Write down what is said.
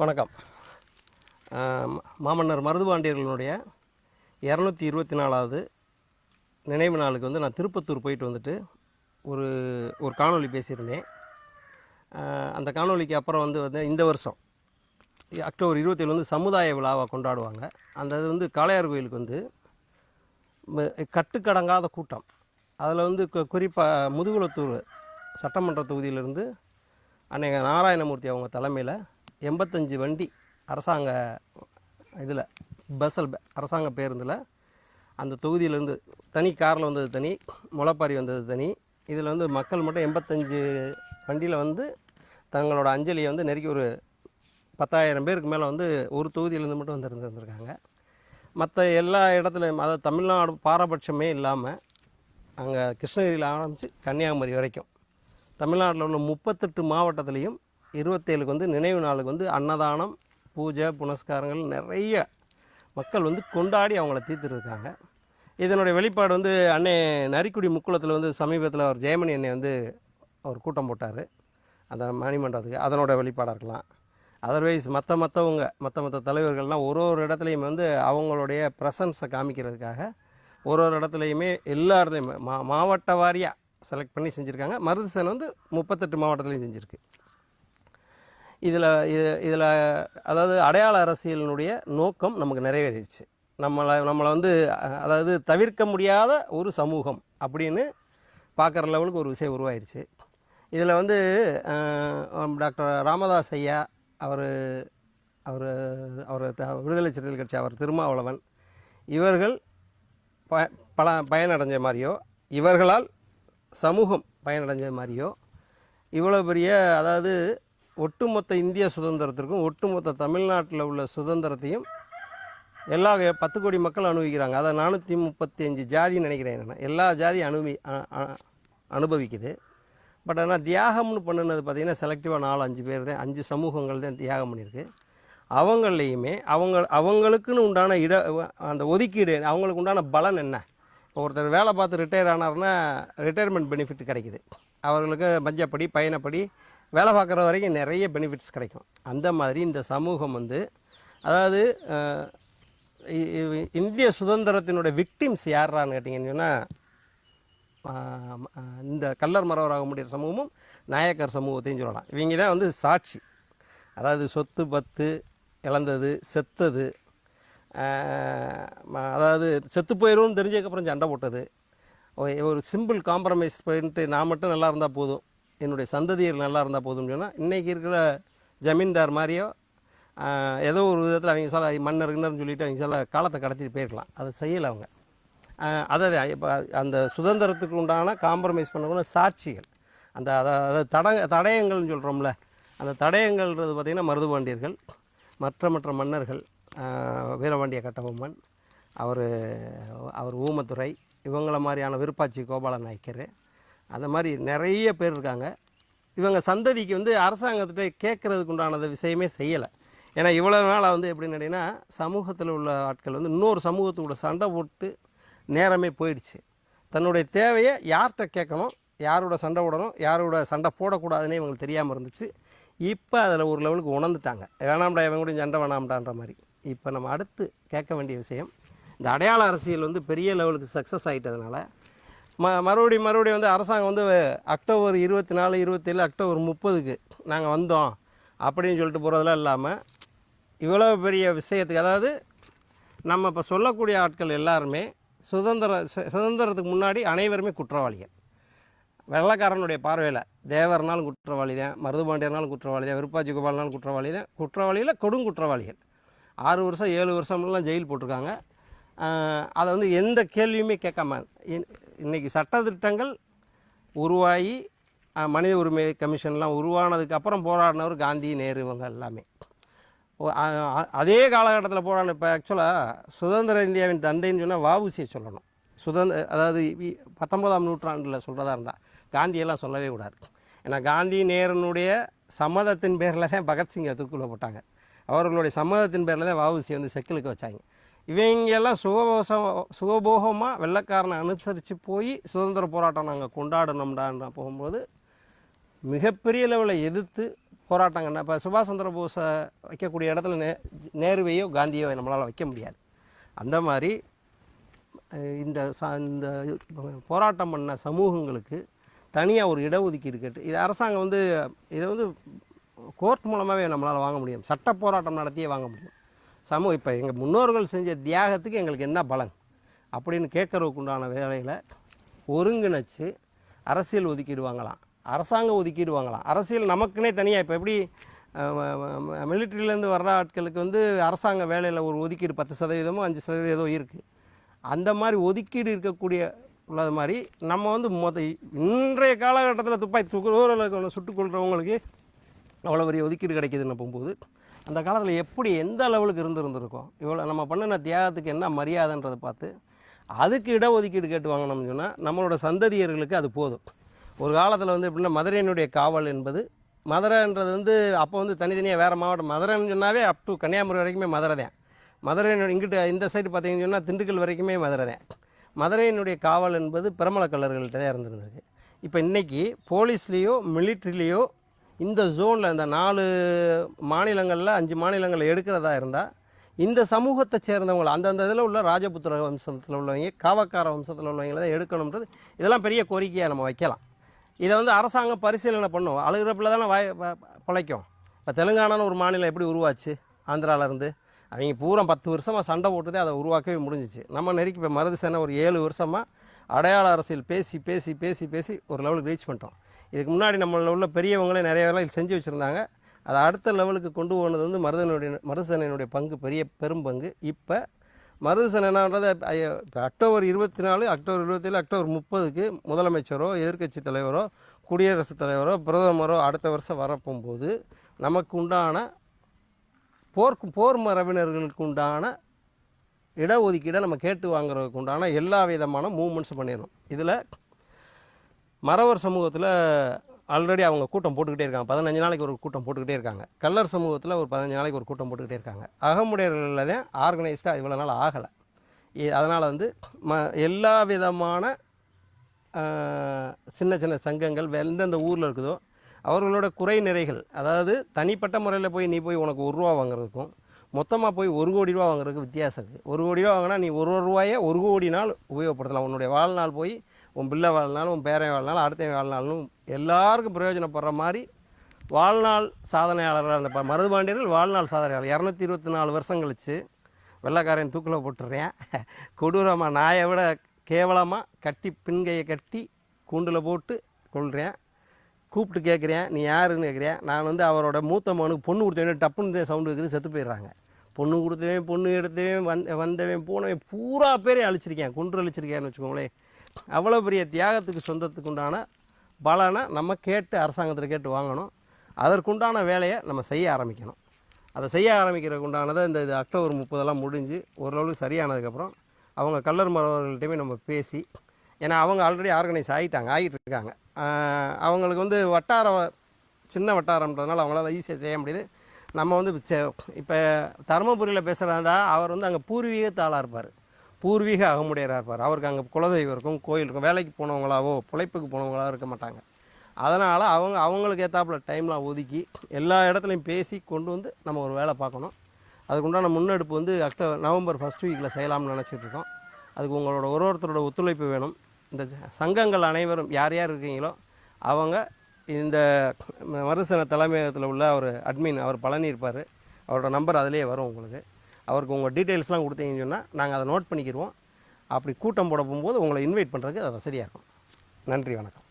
வணக்கம். மாமன்னர் மருதுபாண்டியர்களுடைய இரநூத்தி இருபத்தி நாலாவது நினைவு நாளுக்கு வந்து நான் திருப்பத்தூர் போயிட்டு வந்துட்டு ஒரு ஒரு காணொளி பேசியிருந்தேன். அந்த காணொளிக்கு அப்புறம் வந்து வந்து இந்த வருஷம் அக்டோபர் இருபத்தேழு வந்து சமுதாய விழாவை கொண்டாடுவாங்க. அந்த இது வந்து காளையார் கோயிலுக்கு வந்து கட்டுக்கடங்காத கூட்டம். அதில் வந்து குறிப்பாக முதுகுளத்தூர் சட்டமன்ற தொகுதியிலிருந்து அன்னைக்கு நாராயணமூர்த்தி அவங்க தலைமையில் எண்பத்தஞ்சு வண்டி அரசாங்க இதில் பஸ்ஸில் அரசாங்க பேருந்தில் அந்த தொகுதியிலேருந்து தனி காரில் வந்தது தனி முளைப்பாரி வந்தது தனி. இதில் வந்து மக்கள் மட்டும் எண்பத்தஞ்சு வண்டியில் வந்து தங்களோட அஞ்சலியை வந்து நெருக்கி ஒரு பத்தாயிரம் பேருக்கு மேலே வந்து ஒரு தொகுதியிலேருந்து மட்டும் வந்து இருந்திருந்திருக்காங்க. மற்ற எல்லா இடத்துலையும் அதாவது தமிழ்நாடு பாரபட்சமே இல்லாமல் அங்கே கிருஷ்ணகிரியில் ஆரம்பித்து கன்னியாகுமரி வரைக்கும் தமிழ்நாட்டில் உள்ள முப்பத்தெட்டு மாவட்டத்துலேயும் இருபத்தேழுக்கு வந்து நினைவு நாளுக்கு வந்து அன்னதானம் பூஜை புனஸ்காரங்கள் நிறைய மக்கள் வந்து கொண்டாடி அவங்கள தீர்த்துருக்காங்க இதனுடைய வெளிப்பாடு வந்து அன்னை நரிக்குடி முக்குளத்தில் வந்து சமீபத்தில் அவர் ஜெயமணி அன்னை வந்து அவர் கூட்டம் போட்டார். அந்த மணிமண்டபத்துக்கு. அதனோட வெளிப்பாடாக இருக்கலாம். அதர்வைஸ் மற்ற மற்றவங்க மற்ற மற்ற தலைவர்கள்லாம் ஒரு ஒரு இடத்துலையும் வந்து அவங்களுடைய ப்ரெசன்ஸை காமிக்கிறதுக்காக ஒரு ஒரு இடத்துலையுமே எல்லா இடத்துலையுமே மா மாவட்ட வாரியாக செலக்ட் பண்ணி செஞ்சுருக்காங்க. மருதுசன் வந்து முப்பத்தெட்டு மாவட்டத்துலேயும் செஞ்சுருக்கு. இதில் இது இதில் அதாவது அடையாள அரசியலினுடைய நோக்கம் நமக்கு நிறைவேறிடுச்சு. நம்மளை நம்மளை வந்து அதாவது தவிர்க்க முடியாத ஒரு சமூகம் அப்படின்னு பார்க்குற லெவலுக்கு ஒரு விஷயம் உருவாயிருச்சு. இதில் வந்து டாக்டர் ராமதாஸ் ஐயா அவர் அவர் அவர் த- விடுதலை சிறுத்தைகள் கட்சி அவர் திருமாவளவன் இவர்கள் ப பல பயனடைஞ்ச மாதிரியோ இவர்களால் சமூகம் பயனடைஞ்ச மாதிரியோ இவ்வளோ பெரிய அதாவது ஒட்டுமொத்த இந்திய சுதந்திரத்திற்கும் ஒட்டுமொத்த தமிழ்நாட்டில் உள்ள சுதந்திரத்தையும் எல்லா பத்து கோடி மக்கள் அனுபவிக்கிறாங்க. அதை நானூற்றி முப்பத்தி அஞ்சு ஜாதின்னு நினைக்கிறேன் நான். எல்லா ஜாதியும் அனுபவி அனுபவிக்குது. பட் ஆனால் தியாகம்னு பண்ணுனது பார்த்திங்கன்னா செலக்டிவாக நாலு அஞ்சு பேர் தான் அஞ்சு சமூகங்கள் தான் தியாகம் பண்ணியிருக்கு. அவங்களையுமே அவங்க அவங்களுக்குன்னு உண்டான இட அந்த ஒதுக்கீடு அவங்களுக்கு உண்டான பலன் என்ன? இப்போ ஒருத்தர் வேலை பார்த்து ரிட்டையர் ஆனார்னா ரிட்டையர்மெண்ட் பெனிஃபிட் கிடைக்குது. அவர்களுக்கு மஞ்சப்படி பயணப்படி வேலை பார்க்குற வரைக்கும் நிறைய பெனிஃபிட்ஸ் கிடைக்கும். அந்த மாதிரி இந்த சமூகம் வந்து அதாவது இந்திய சுதந்திரத்தினுடைய விக்டிம்ஸ் யாரான்னு கேட்டிங்கன்னு சொன்னால் இந்த கல்லர் மரவராக முடிகிற சமூகமும் நாயக்கர் சமூகத்தையும் சொல்லலாம். இவங்க தான் வந்து சாட்சி. அதாவது சொத்து பத்து இழந்தது செத்தது அதாவது செத்து போயிடும்னு தெரிஞ்சதுக்கப்புறம் சண்டை போட்டது. ஒரு சிம்பிள் காம்ப்ரமைஸ் பண்ணிட்டு நான் மட்டும் நல்லா இருந்தால் போதும். என்னுடைய சந்ததியர் நல்லா இருந்தால் போதும்னு சொன்னால் இன்றைக்கி இருக்கிற ஜமீன்தார் மாதிரியோ ஏதோ ஒரு விதத்தில் அவங்க சொல்ல மன்னர் கிண்ணர்னு சொல்லிட்டு அவங்க சொல்ல காலத்தை கடத்திட்டு போயிருக்கலாம். அதை செய்யலை அவங்க. அதாவது இப்போ அந்த சுதந்திரத்துக்கு உண்டான காம்ப்ரமைஸ் பண்ணக்கூடிய சாட்சிகள். அந்த அதை அதாவது தட தடயங்கள்னு சொல்கிறோம்ல அந்த தடயங்கள்ன்றது பார்த்திங்கன்னா மருதுபாண்டியர்கள் மற்ற மற்ற மன்னர்கள் வீரபாண்டிய கட்டபொம்மன் அவர் அவர் ஊமத்துறை இவங்கள மாதிரியான விருப்பாச்சி கோபால நாயக்கர் அந்த மாதிரி நிறைய பேர் இருக்காங்க. இவங்க சந்ததிக்கு வந்து அரசாங்கத்திட்ட கேட்கறதுக்கு உண்டானது விஷயமே செய்யலை. ஏன்னா இவ்வளோ நாளாக வந்து எப்படின்னு கேட்டிங்கன்னா சமூகத்தில் உள்ள ஆட்கள் வந்து இன்னொரு சமூகத்தோட சண்டை போட்டு நேரமே போயிடுச்சு. தன்னுடைய தேவையை யார்கிட்ட கேட்கணும் யாரோட சண்டை போடணும் யாரோட சண்டை போடக்கூடாதுன்னே இவங்களுக்கு தெரியாமல் இருந்துச்சு. இப்போ அதில் ஒரு லெவலுக்கு உணர்ந்துட்டாங்க. வேணாம்டா இவங்க கூட சண்டை வேணாம்டான்ற மாதிரி. இப்போ நம்ம அடுத்து கேட்க வேண்டிய விஷயம் இந்த அடையாள அரசியல் வந்து பெரிய லெவலுக்கு சக்ஸஸ் ஆகிட்டதுனால ம மறுபடியும் மறுபடியும் வந்து அரசாங்கம் வந்து அக்டோபர் இருபத்தி நாலு இருபத்தேழு அக்டோபர் முப்பதுக்கு நாங்கள் வந்தோம். அப்படின்னு சொல்லிட்டு போகிறதெல்லாம் இல்லாமல் இவ்வளோ பெரிய விஷயத்துக்கு அதாவது நம்ம இப்போ சொல்லக்கூடிய ஆட்கள் எல்லாருமே சுதந்திர சுதந்திரத்துக்கு முன்னாடி அனைவருமே குற்றவாளிகள். வெள்ளக்காரனுடைய பார்வையில் தேவர்னாலும் குற்றவாளி தான் மருதுபாண்டியர்னாலும் குற்றவாளி தான் விருப்பாச்சி கோபால்னாலும் குற்றவாளி தான் குற்றவாளியில் கொடுங்குற்றவாளிகள். ஆறு வருஷம் ஏழு வருஷம்லாம் ஜெயில் போட்டிருக்காங்க. அதை வந்து எந்த கேள்வியுமே கேட்காம இன்- இன்னைக்கு சட்டத்திட்டங்கள் உருவாகி மனித உரிமை கமிஷன்லாம் உருவானதுக்கு அப்புறம் போராடினவர் காந்தி நேரு இவங்க எல்லாமே. அதே காலகட்டத்தில் போராடின இப்போ ஆக்சுவலாக சுதந்திர இந்தியாவின் தந்தைன்னு சொன்னால் வாவுசியை சொல்லணும். சுதந்திர அதாவது பத்தொன்பதாம் நூற்றாண்டில் சொல்கிறதா இருந்தால் காந்தியெல்லாம் சொல்லவே கூடாது. ஏன்னா காந்தி நேருனுடைய சம்மதத்தின் பேரில் தான் பகத்சிங்கை தூக்குள்ள போட்டாங்க. அவர்களுடைய சம்மதத்தின் பேரில் தான் வாவுசி வந்து செக்கிலுக்கு வச்சாங்க. இவங்கெல்லாம் சுகபோசம் சுகபோகமாக வெள்ளைக்காரனை அனுசரித்து போய் சுதந்திர போராட்டம் நாங்கள் கொண்டாடணும்டான்னு போகும்போது மிகப்பெரிய லெவலில் எதிர்த்து போராட்டங்கள்னா இப்போ சுபாஷ் சந்திர போஸை வைக்கக்கூடிய இடத்துல நே நேருவையோ காந்தியோ நம்மளால் வைக்க முடியாது. அந்த மாதிரி இந்த ச இந்த போராட்டம் பண்ண சமூகங்களுக்கு தனியாக ஒரு இடஒதுக்கீடு கேட்டு இது அரசாங்கம் வந்து இதை வந்து கோர்ட் மூலமாகவே நம்மளால் வாங்க முடியும். சட்ட போராட்டம் நடத்தியே வாங்க முடியும். சமூக இப்போ எங்கள் முன்னோர்கள் செஞ்ச தியாகத்துக்கு எங்களுக்கு என்ன பலன்? அப்படின்னு கேட்கறதுக்கு உண்டான வேலையில் ஒருங்கிணைச்சு அரசியல் ஒதுக்கீடு வாங்கலாம் ஒதுக்கிடுவாங்களாம். ஒதுக்கீடு வாங்கலாம் அரசியல் நமக்குன்னே தனியாக இப்போ எப்படி மிலிட்ரியிலேருந்து வர்ற ஆட்களுக்கு வந்து அரசாங்க வேலையில் ஒரு ஒதுக்கீடு பத்து சதவீதமோ அஞ்சு சதவீதமோ இருக்குது அந்த மாதிரி ஒதுக்கீடு இருக்கக்கூடிய உள்ளது மாதிரி நம்ம வந்து மொத்த இன்றைய காலகட்டத்தில் துப்பாக்கி தூக்குறவர்களுக்கு சுட்டுக்கொள்கிறவங்களுக்கு அவ்வளோ பெரிய ஒதுக்கீடு கிடைக்குதுன்னு போகும்போது அந்த காலத்தில் எப்படி எந்த லெவலுக்கு இருந்திருந்திருக்கோம்? இவ்வளோ நம்ம பண்ணின தியாகத்துக்கு என்ன மரியாதைன்றதை பார்த்து அதுக்கு இடஒதுக்கீடு கேட்டு வாங்கினோம்னு சொன்னால் நம்மளோட சந்ததியர்களுக்கு அது போதும். ஒரு காலத்தில் வந்து எப்படின்னா மதுரையினுடைய காவல் என்பது மதுரைன்றது வந்து அப்போ வந்து தனித்தனியாக வேறு மாவட்டம் மதுரைன்னு சொன்னாவே அப் டு கன்னியாகுமரி வரைக்குமே மதுரை தான் மதுரை இங்கிட்ட இந்த சைடு பார்த்தீங்கன்னு சொன்னால் திண்டுக்கல் வரைக்குமே மதுரை தான் மதுரையினுடைய காவல் என்பது பிரமல கல்லர்கள்ட்ட தான் இருந்திருந்தது இப்போ இன்றைக்கி போலீஸ்லேயோ மிலிட்ரிலேயோ இந்த ஜோனில் இந்த நாலு மாநிலங்களில் அஞ்சு மாநிலங்களில் எடுக்கிறதா இருந்தால் இந்த சமூகத்தை சேர்ந்தவங்க அந்தந்த இதில் உள்ள ராஜபுத்திர வம்சத்தில் உள்ளவங்க காவக்கார வம்சத்தில் உள்ளவங்களை தான் எடுக்கணுன்றது இதெல்லாம் பெரிய கோரிக்கையாக நம்ம வைக்கலாம். இதை வந்து அரசாங்கம் பரிசீலனை பண்ணும். அழுகிறப்பில் தானே வாய் பழைக்கும் பிழைக்கும். இப்போ தெலுங்கானான்னு ஒரு மாநிலம் எப்படி உருவாச்சு? ஆந்திராவிலேருந்து அவங்க பூரா பத்து வருஷமாக சண்டை போட்டுதே அதை உருவாக்கவே முடிஞ்சிச்சு. நம்ம நெருக்கி இப்போ மருது சேனை ஒரு ஏழு வருஷமாக அடையாள அரசியல் பேசி பேசி பேசி பேசி ஒரு லெவலுக்கு ரீச் பண்ணிட்டோம். இதுக்கு முன்னாடி நம்மள உள்ள பெரியவங்களே நிறைய வேலை செஞ்சு வச்சுருந்தாங்க. அதை அடுத்த லெவலுக்கு கொண்டு போனது வந்து மருதனுடைய மருதசேனையினுடைய பங்கு பெரிய பெரும் பங்கு. இப்போ மருதசேனைன்றது இப்போ அக்டோபர் இருபத்தி நாலு அக்டோபர் இருபத்தேழு அக்டோபர் முப்பதுக்கு முதலமைச்சரோ எதிர்க்கட்சி தலைவரோ குடியரசுத் தலைவரோ பிரதமரோ அடுத்த வருஷம் வரப்போகும்போது நமக்கு உண்டான போர்க்கு போர் மரபினர்களுக்கு உண்டான இடஒதுக்கீடை நம்ம கேட்டு வாங்குறதுக்கு உண்டான எல்லா விதமான மூமெண்ட்ஸ் பண்ணிடணும். இதில் மறவர் சமூகத்தில் ஆல்ரெடி அவங்க கூட்டம் போட்டுக்கிட்டே இருக்காங்க. பதினஞ்சு நாளைக்கு ஒரு கூட்டம் போட்டுக்கிட்டே இருக்காங்க. கல்லர் சமூகத்தில் ஒரு பதினஞ்சு நாளைக்கு ஒரு கூட்டம் போட்டுக்கிட்டே இருக்காங்க. அகமுடையர்களில் தான் ஆர்கனைஸ்டாக இவ்வளோ நாள் ஆகலை. அதனால் வந்து ம எல்லா விதமான சின்ன சின்ன சங்கங்கள் எந்தெந்த ஊரில் இருக்குதோ அவர்களோட குறை நிறைகள் அதாவது தனிப்பட்ட முறையில் போய் நீ போய் உனக்கு ஒரு ரூபா வாங்குறதுக்கும் மொத்தமாக போய் ஒரு கோடி ரூபா வாங்குறதுக்கு வித்தியாசம் இருக்குது ஒரு கோடி ரூபா வாங்கினா நீ ஒரு ரூபாயை ஒரு கோடி நாள் உபயோகப்படுத்தலாம். உன்னுடைய வாழ்நாள் போய் உன் பிள்ளை வாழ்நாள் உன் பேரன் வாழ்நாள் அடுத்தவன் வாழ்நாளும் எல்லாருக்கும் பிரயோஜனப்படுற மாதிரி வாழ்நாள் சாதனையாளராக இருந்த மருதுபாண்டியர்கள் வாழ்நாள் சாதனையாளர். இரநூத்தி இருபத்தி நாலு வருஷம் கழித்து வெள்ளைக்காரன் தூக்கில் போட்டுடுறேன். கொடூரமாக நாயை விட கேவலமாக கட்டி பின்கையை கட்டி கூண்டில் போட்டு கொள்கிறேன் கூப்பிட்டு கேட்குறேன் நீ யாருன்னு கேட்குறேன் நான் வந்து அவரோட மூத்த மகனுக்கு பொண்ணு கொடுத்தவனே டப்புன்னு சவுண்டு இருக்குது செத்து போயிடுறாங்க. பொண்ணு கொடுத்தவன் பொண்ணு எடுத்தவன் வந் வந்தவன் போனவன் பூரா பேரே அழிச்சிருக்கேன் குன்று அழிச்சிருக்கேன்னு வச்சுக்கோங்களேன். அவ்வளோ பெரிய தியாகத்துக்கு சொந்தத்துக்கு உண்டான பலனை நம்ம கேட்டு அரசாங்கத்தில் கேட்டு வாங்கணும். அதற்குண்டான வேலையை நம்ம செய்ய ஆரம்பிக்கணும். அதை செய்ய ஆரம்பிக்கிறதுக்கு உண்டானதை இந்த இது அக்டோபர் முப்பதெல்லாம் முடிஞ்சு ஓரளவுக்கு சரியானதுக்கப்புறம் அவங்க கல்லர் மரவர்கள்ட்டையுமே நம்ம பேசி ஏன்னா அவங்க ஆல்ரெடி ஆர்கனைஸ் ஆகிட்டாங்க ஆகிட்டு இருக்காங்க. அவங்களுக்கு வந்து வட்டார சின்ன வட்டாரம்ன்றதுனால அவங்களால ஈஸியாக செய்ய முடியுது. நம்ம வந்து இப்போ தருமபுரியில் பேசுகிறதா அவர் வந்து அங்கே பூர்வீகத்தாளாக இருப்பார். பூர்வீக அகமுடையராக இருப்பார். அவருக்கு அங்கே குலதெய்வம் இருக்கும் கோயில் இருக்கும். வேலைக்கு போனவங்களாவோ பிழைப்புக்கு போனவங்களாக இருக்க மாட்டாங்க. அதனால் அவங்க அவங்களுக்கு ஏற்றாப்புல டைம்லாம் ஒதுக்கி எல்லா இடத்துலையும் பேசி கொண்டு வந்து நம்ம ஒரு வேலை பார்க்கணும். அதுக்குண்டான முன்னெடுப்பு வந்து அக்டோபர் நவம்பர் ஃபஸ்ட் வீக்கில் செய்யலாம்னு நினச்சிட்ருக்கோம் அதுக்கு உங்களோட ஒரு ஒருத்தரோட ஒத்துழைப்பு வேணும். இந்த சங்கங்கள் அனைவரும் யார் யார் இருக்கீங்களோ அவங்க இந்த மருசன தலைமையகத்தில் உள்ள அவர் அட்மின் அவர் பழனி இருப்பார். அவரோட நம்பர் அதிலே வரும் உங்களுக்கு. அவருக்கு உங்கள் டீட்டெயில்ஸ்லாம் கொடுத்தீங்கன்னு சொன்னால் நாங்கள் அதை நோட் பண்ணிக்கிடுவோம் அப்படி கூட்டம் போட போகும்போது உங்களை இன்வைட் பண்ணுறதுக்கு அது வசதியாக இருக்கும். நன்றி வணக்கம்.